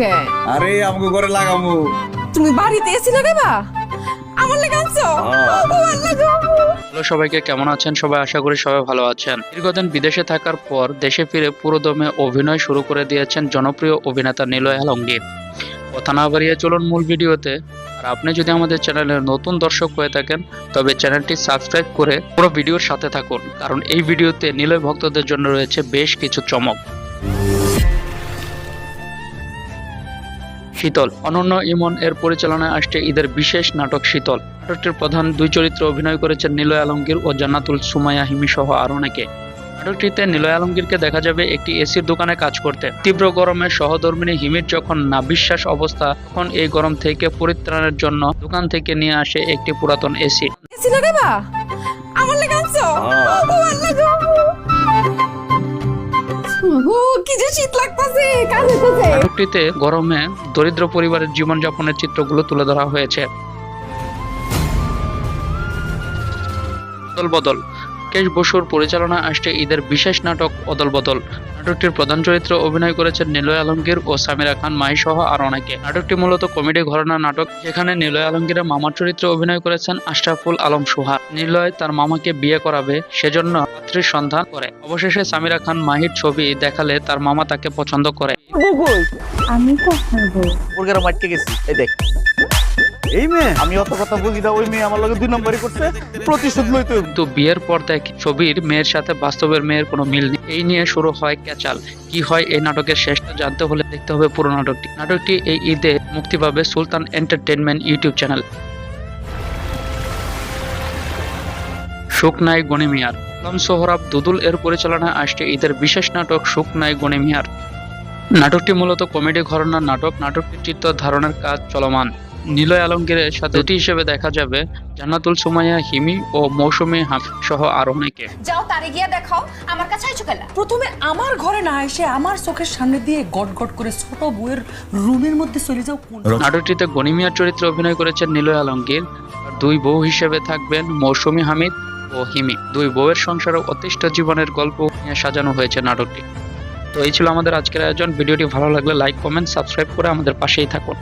কে? আরে আমাকে ঘরে লাগামু। তুমি বাড়িতে এসি লাগাইবা আমার লেগে আনছো? হ্যাঁ। হ্যালো সবাইকে কেমন আছেন? সবাই আশা করি সবাই ভালো আছেন। দীর্ঘদিন বিদেশে থাকার পর দেশে ফিরে পুরোদমে অভিনয় শুরু করে দিয়েছেন জনপ্রিয় অভিনেতা নিলয় আলমগীর। কথা না বাড়িয়ে চলুন মূল ভিডিওতে। আর আপনি যদি আমাদের চ্যানেলের নতুন দর্শক হয়ে থাকেন তবে চ্যানেলটি সাবস্ক্রাইব করে পুরো ভিডিওর সাথে থাকুন। কারণ এই ভিডিওতে নিলয় ভক্তদের জন্য রয়েছে বেশ কিছু চমক। শীতল। অনন্য ইমন এর পরিচালনায় আসছে ঈদের বিশেষ নাটক শীতল। নাটকটির প্রধান দুই চরিত্রে অভিনয় করেছেন নিলয় আলমগীর ও জান্নাতুল সুমায়া হিমি সহ আর অনেকে। নাটকটিতে নিলয় আলমগীরকে দেখা যাবে একটি এসির দোকানে কাজ করতে। তীব্র গরমে সহধর্মিনী হিমির যখন না বিশ্বাস অবস্থা তখন এই গরম থেকে পরিত্রাণের জন্য দোকান থেকে নিয়ে আসে একটি পুরাতন এসি আমার। নাটকটিতে গরমে দরিদ্র পরিবারের জীবনযাপনের চিত্রগুলো তুলে ধরা হয়েছে। অদল বদল কেশ বসুর পরিচালনা আসছে ঈদের বিশেষ নাটক অদল বদল নাটকটির প্রধান চরিত্রে অভিনয় করেছেন নিলয় আলমগীর ও সামিরা খান মাহি সহ আর অনেকে। নাটকটি মূলত কমেডি ঘরানার নাটক যেখানে নিলয় আলমগীরের মামার চরিত্রে অভিনয় করেছেন আশরাফুল আলম সুহার নিলয় তার মামাকে বিয়ে করাবে সেজন্য পাত্রীর সন্ধান করে। অবশেষে সামিরা খান মাহির ছবি দেখালে তার মামা তাকে পছন্দ করে। আমি মাটকে গেছি এই দেখ। এই মেয়ে? আমি মুক্তি পাবে সুলতান এন্টারটেনমেন্ট ইউটিউব চ্যানেল। গণিমিয়ার আলম সোহরাব দুদুল এর পরিচালনায় আসছে ঈদের বিশেষ নাটক শুকনাই গণিমিয়ার নাটকটি মূলত কমেডি ঘরানার নাটক। নাটকটির চিত্র ধারণের কাজ চলমান। নিলয় আলমগীরের সাথে দুটি হিসেবে দেখা যাবে জান্নাতুল সুমাইয়া হিমি ও মৌসুমী হাম সহ আরও অনেকে। যাও তারে গিয়া দেখাও আমার কাছে আইছো কেলা? প্রথমে আমার ঘরে না এসে আমার চোখের সামনে দিয়ে গট গট করে ছোট বউয়ের রুমের মধ্যে চলে যাও নাটকটিতে গনিমিয়ার চরিত্রে অভিনয় করেছেন নিলয় আলমগীর। দুই বউ হিসেবে থাকবেন মৌসুমী হামিদ ও হিমি। দুই বউয়ের সংসারে অতিষ্ঠ জীবনের গল্প নিয়ে সাজানো হয়েছে নাটকটি। তো এই ছিল আমাদের আজকের আয়োজন। ভিডিওটি ভালো লাগলে লাইক কমেন্ট সাবস্ক্রাইব করে আমাদের পাশেই থাকুন।